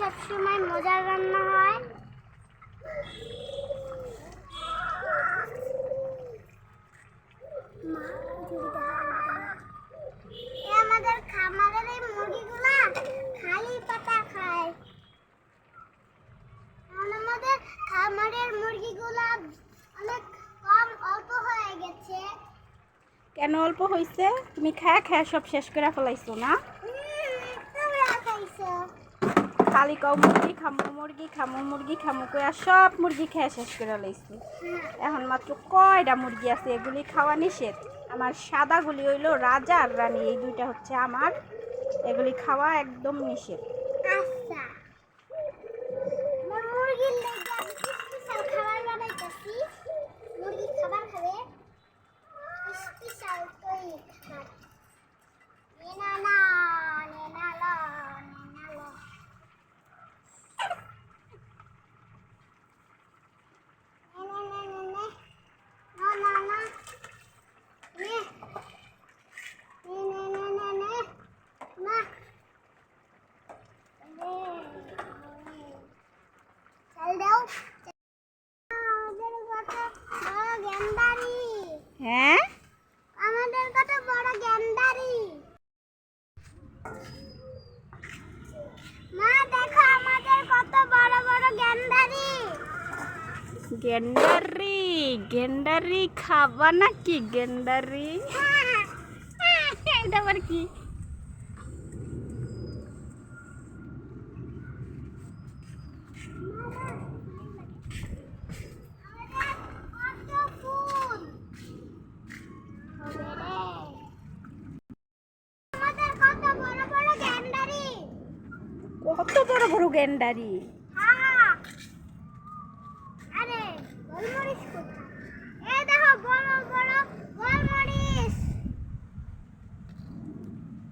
সবসময় মজার রান্না হয়। আমাদের খামারের মুরগিগুলা খায়। আমাদের খামারের মুরগিগুলা অনেক কম অল্প হয়ে গেছে। কেন অল্প হয়েছে তুমি খায়া খায়া সব শেষ করে ফেলাইছো না? খালি কাউ মুরগি খামু মুরগি খামু মুরগি খামু কইয়া সব মুরগি খেয়ে শেষ করে লাইছি। এখন মাত্র কয়টা মুরগি আছে এগুলি খাওয়া নিষেধ। আমার সাদাগুলি হইল রাজা আর রানী এই দুইটা হচ্ছে আমার। এগুলি খাওয়া একদম নিষেধ। আচ্ছা আমার মুরগির লেগে আমি স্পেশাল খাবার বানাইতেছি মুরগি খাবার খাবে স্পেশাল তৈরি খাবার নে না না নে না ল নে না ল নে নে নে নে নে না না না নে নে নে নে নে নে না চল দাও আমাদের কত বড় গেন্দারি হ্যাঁ? আমাদের কত বড় গেন্দারি মা দেখো আমাদের কত বড় বড় গেন্দারি গেন্ডারি গেন্ডারি খাবা নাকি গেন্ডারি এটা আবার কি কত ফুল আমাদের কত বড় বড় গেন্দারি কত বড় বড় গেন্ডারি। হ্যাঁ।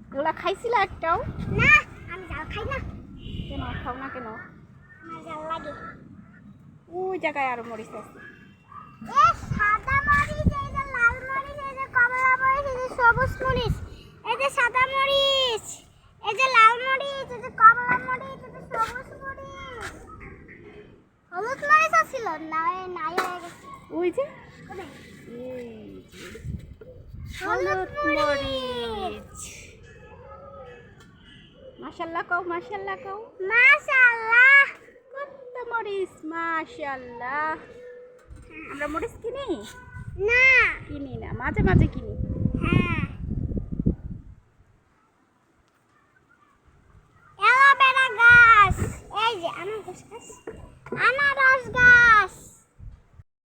ওগুলা খাইছিল একটাও? না আমি জাল খাই না। কেন খাও না কেন? আমার জাল লাগে। ওই জায়গায় আরও মরিচ আছে। এই সাদা মরিচ এই যে লাল মরিচ এই যে কমলা মরিচ এই যে সবুজ মরিচ এই যে সাদা মরিচ এই যে লাল মরিচ এই যে কমলা মরিচ এই যে সবুজ মরিচ হলুদ মরিচ ছিল না নাই হয়ে গেছে ওই যে কোথায়? এই যে। হলুদ মরিচ মাশাল্লাহ কও মাশাল্লাহ কও। মাশাআল্লাহ কত মরিচ মাশাল্লাহ। আমরা মরিচ কিনি? না। কিনি না মাঝে মাঝে কিনি। হ্যাঁ।